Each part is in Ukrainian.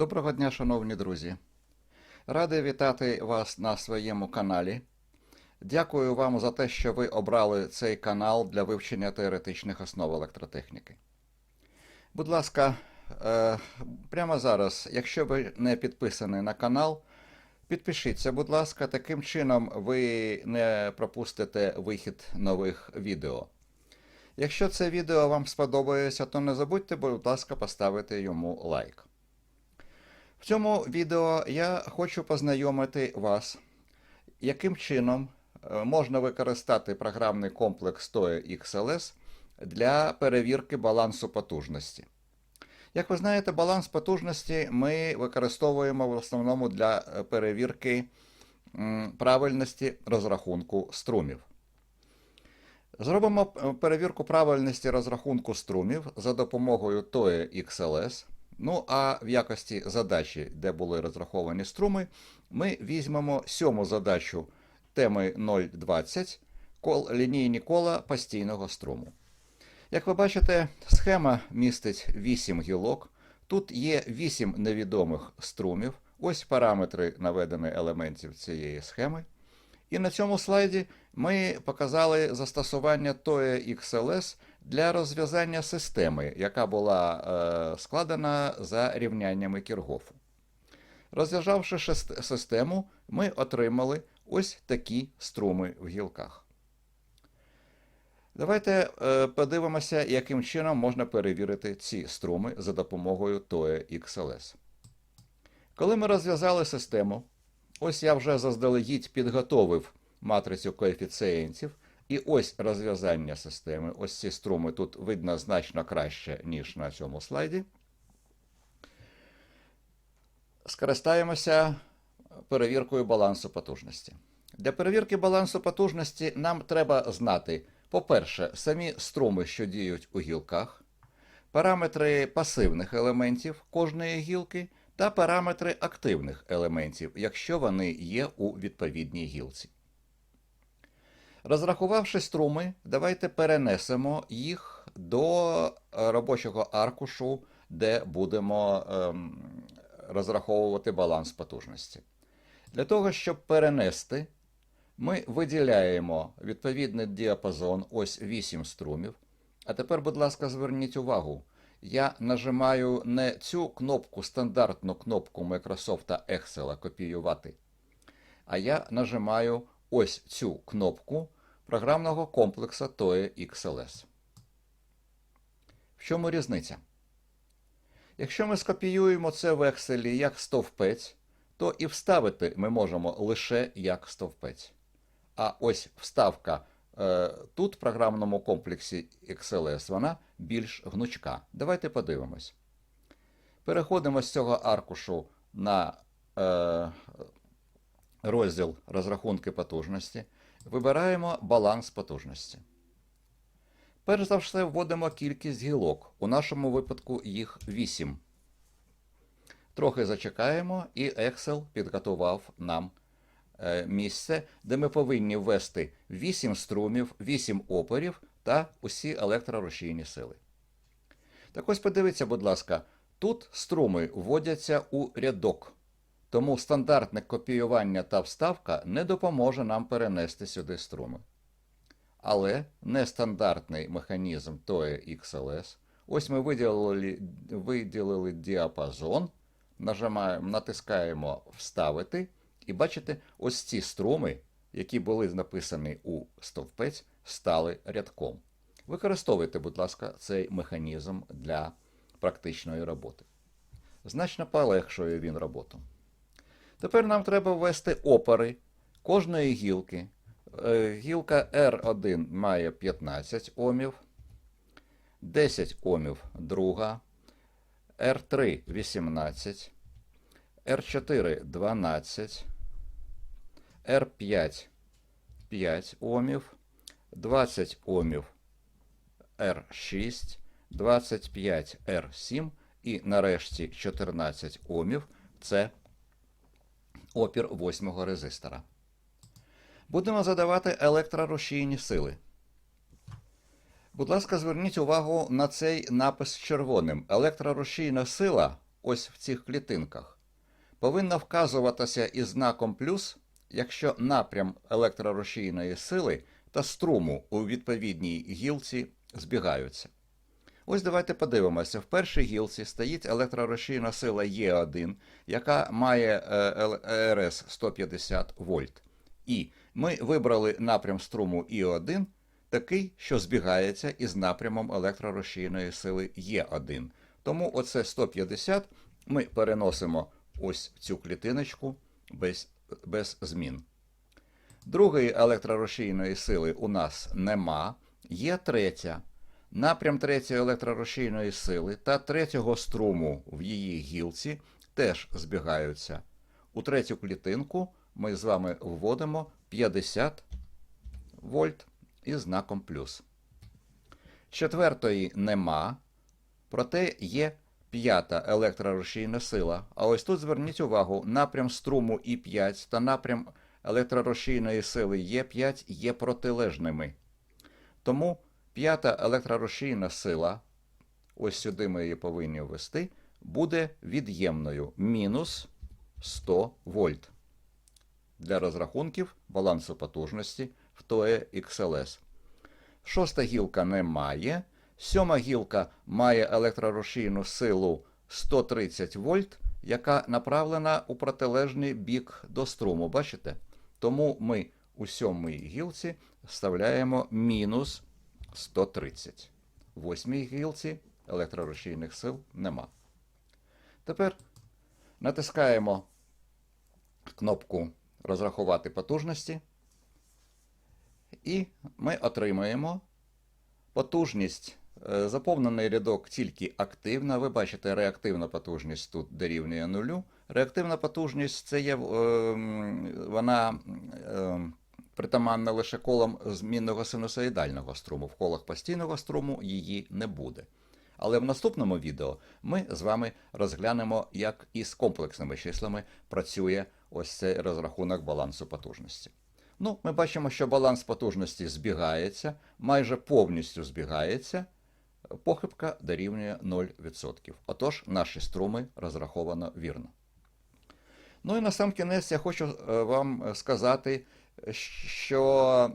Доброго дня, шановні друзі. Радий вітати вас на своєму каналі. Дякую вам за те, що ви обрали цей канал для вивчення теоретичних основ електротехніки. Будь ласка, е, прямо зараз, якщо ви не підписані на канал, підпишіться, будь ласка, таким чином ви не пропустите вихід нових відео. Якщо це відео вам сподобається, то не забудьте, будь ласка, поставити йому лайк. Цьому відео я хочу познайомити вас, яким чином е, можна використати програмний комплекс TOE XLS для перевірки балансу потужності. Як ви знаєте, баланс потужності ми використовуємо в основному для е, перевірки правильності розрахунку струмів. Зробимо е, перевірку правильності розрахунку струмів за допомогою TOE XLS. Ну, а в якості задачі, де були розраховані струми, ми візьмемо сьому задачу теми 020 кол, лінійні кола постійного струму. Як ви бачите, схема містить 8 гілок. Тут є 8 невідомих струмів. Ось параметри наведені елементів цієї схеми. І на цьому слайді ми показали застосування TOE XLS для розв'язання системи, яка була е, складена за рівняннями Кіргофу. Розв'язавши систему, ми отримали ось такі струми в гілках. Давайте е, подивимося, яким чином можна перевірити ці струми за допомогою TOE XLS. Коли ми розв'язали систему, ось я вже заздалегідь підготовив матрицю коефіцієнтів, і ось розв'язання системи. Ось ці струми тут видно значно краще, ніж на цьому слайді. Скористаємося перевіркою балансу потужності. Для перевірки балансу потужності нам треба знати, по-перше, самі струми, що діють у гілках, параметри пасивних елементів кожної гілки та параметри активних елементів, якщо вони є у відповідній гілці. Розрахувавши струми, давайте перенесемо їх до робочого аркушу, де будемо ем, розраховувати баланс потужності. Для того, щоб перенести, ми виділяємо відповідний діапазон, ось 8 струмів. А тепер, будь ласка, зверніть увагу. Я нажимаю не цю кнопку, стандартну кнопку Microsoft Excel копіювати, а я нажимаю ось цю кнопку програмного комплексу TOE XLS. В чому різниця? Якщо ми скопіюємо це в Excel як стовпець, то і вставити ми можемо лише як стовпець. А ось вставка е, тут в програмному комплексі XLS вона більш гнучка. Давайте подивимось. Переходимо з цього аркушу на е, розділ розрахунки потужності. Вибираємо баланс потужності. Перш за все вводимо кількість гілок. У нашому випадку їх 8. Трохи зачекаємо, і Excel підготував нам е, місце, де ми повинні ввести 8 струмів, 8 опорів та усі електрорушійні сили. Так ось подивіться, будь ласка, тут струми вводяться у рядок. Тому стандартне копіювання та вставка не допоможе нам перенести сюди струми. Але нестандартний механізм TOE XLS. Ось ми виділили, виділили діапазон, нажимаємо, натискаємо Вставити, і бачите, ось ці струми, які були написані у стовпець, стали рядком. Використовуйте, будь ласка, цей механізм для практичної роботи. Значно полегшує він роботу. Тепер нам треба ввести опори кожної гілки. Е, Гілка R1 має 15 омів, 10 омів друга, R3 18, R4 12, R5 5 омів, 20 омів R6, 25 R7 і нарешті 14 омів це опір восьмого резистора. Будемо задавати електрорушійні сили. Будь ласка, зверніть увагу на цей напис червоним. Електрорушійна сила ось в цих клітинках, повинна вказуватися із знаком плюс, якщо напрям електрорушійної сили та струму у відповідній гілці збігаються. Ось давайте подивимося. В першій гілці стоїть електрорушійна сила Е1, яка має е, РС 150 вольт. І ми вибрали напрям струму І1 такий, що збігається із напрямом електрорушійної сили Е1. Тому оце 150 ми переносимо ось в цю клітиночку без, без змін. Другої електрорушійної сили у нас нема. Є третя. Напрям третьої електрорушійної сили та третього струму в її гілці теж збігаються. У третю клітинку ми з вами вводимо 50 вольт із знаком плюс. Четвертої нема, проте є п'ята електрорушійна сила. А ось тут зверніть увагу, напрям струму І5 та напрям електрорушійної сили Е5 є протилежними. Тому п'ята електрорушійна сила, ось сюди ми її повинні ввести, буде від'ємною мінус 100 вольт. Для розрахунків балансу потужності в ТОЕ XLS. Шоста гілка не має. Сьома гілка має електрорушійну силу 130 вольт, яка направлена у протилежний бік до струму. Бачите? Тому ми у сьомій гілці вставляємо мінус 130. В восьмій гілці електрорушійних сил нема. Тепер натискаємо кнопку Розрахувати потужності. І ми отримаємо потужність. е, Заповнений рядок тільки активна. Ви бачите, реактивна потужність тут дорівнює нулю. Реактивна потужність це є, е, вона е, притаманна лише колам змінного синусоїдального струму. В колах постійного струму її не буде. Але в наступному відео ми з вами розглянемо, як із комплексними числами працює ось цей розрахунок балансу потужності. Ну, ми бачимо, що баланс потужності збігається, майже повністю збігається. Похибка дорівнює 0%. Отож, наші струми розраховано вірно. Ну і на сам кінець я хочу е, вам сказати, що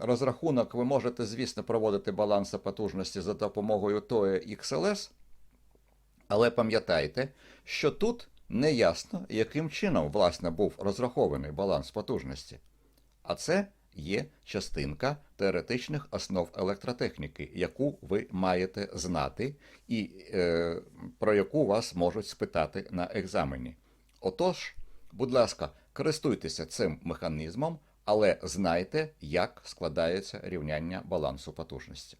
розрахунок ви можете, звісно, проводити баланси потужності за допомогою TOE XLS, але пам'ятайте, що тут не ясно, яким чином власне був розрахований баланс потужності. А це є частинка теоретичних основ електротехніки, яку ви маєте знати, і е, про яку вас можуть спитати на екзамені. Отож, будь ласка, користуйтеся цим механізмом, але знайте, як складається рівняння балансу потужності.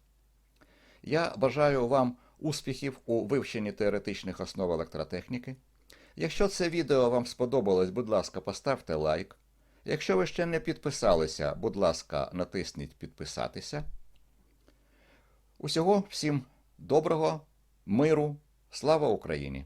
Я бажаю вам успіхів у вивченні теоретичних основ електротехніки. Якщо це відео вам сподобалось, будь ласка, поставте лайк. Якщо ви ще не підписалися, будь ласка, натисніть підписатися. Усього всім доброго, миру, слава Україні!